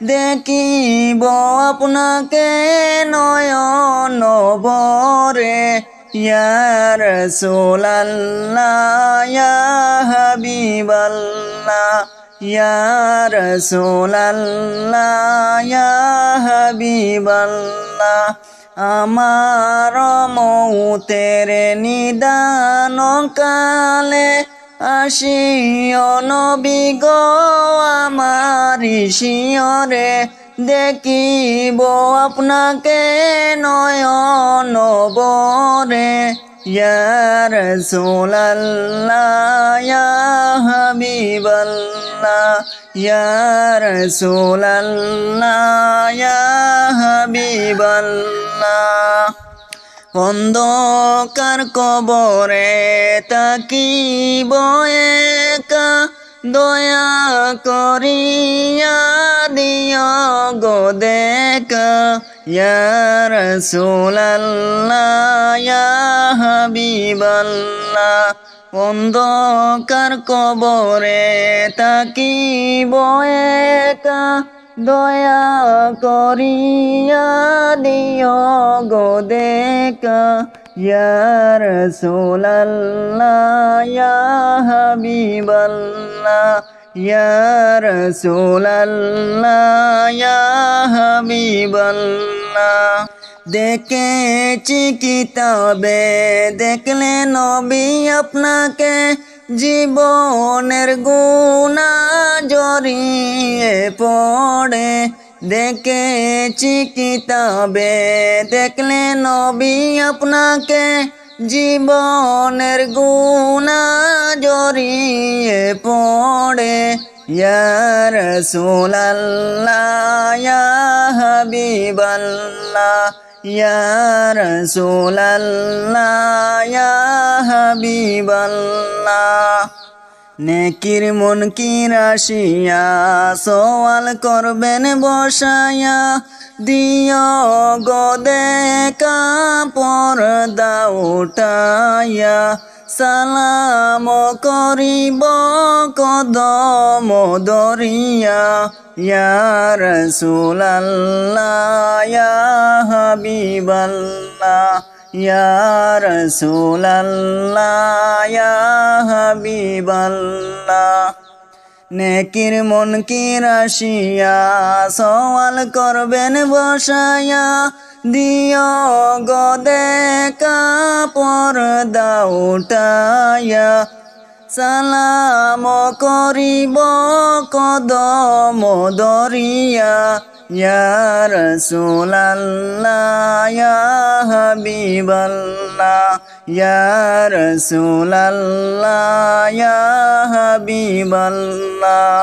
দেখিব আপনাকে নয়ন বরে ইয়ার সোলাল্লাহ ইয়া হাবিবাল্লাহ ইয়ার সোলাল্লাহ ইয়া হাবিবাল্লাহ। আমার মৌতের নিদান কালে আসিও নবী গো আমার শিয়রে, দেখিব আপনাকে নয়ন বরে। ইয়ার সোলাল্লাহ ইয়া হাবিবাল্লাহ ইয়ার সোলাল্লাহ ইয়া হাবিবাল্লাহ। অন্ধকার কবরে তাকিব একা, দয়া করিয়া দিয় গো দেখা। ইয়ার সোলাল্লাহ ইয়া হাবিবাল্লাহ, অন্ধকার কবরে তাকিব একা। দয়া করিয়া দিও গো দেখা ইয়ার সোলাল্লাহ ইয়া হাবিবাল্লাহ ইয়ার সোলাল্লাহ ইয়া হাবিবাল্লাহ। দেখেছি কিতাবে, দেখলে নবী আপনাকে জীবনের গুণা জড়িয়ে পড়ে। দেখেছি কিতাবে দেখলে নবী আপনাকে জীবনের গুণা জড়িয়ে পড়ে। ইয়ার সোলাল্লাহ হাবিবাল্লাহ, নেকির মন কি রাশিয়া সওয়াল করবেন বসায়া দিয় গো দেখা পর্দা সালাম করিব কদম দরিয়া ইয়ার সুলাল্লাহ ইয়া ইয়া নেকির মন কি রাশিয়া সওয়াল করবেন বসায়া দিয় গদে কাপড় উঠাইয়া সালাম করিব কদম দরিয়া। ইয়ার সোলাল্লাহ হাবিবাল্লাহ ইয়ার সোলাল্লাহ হাবিবাল্লাহ।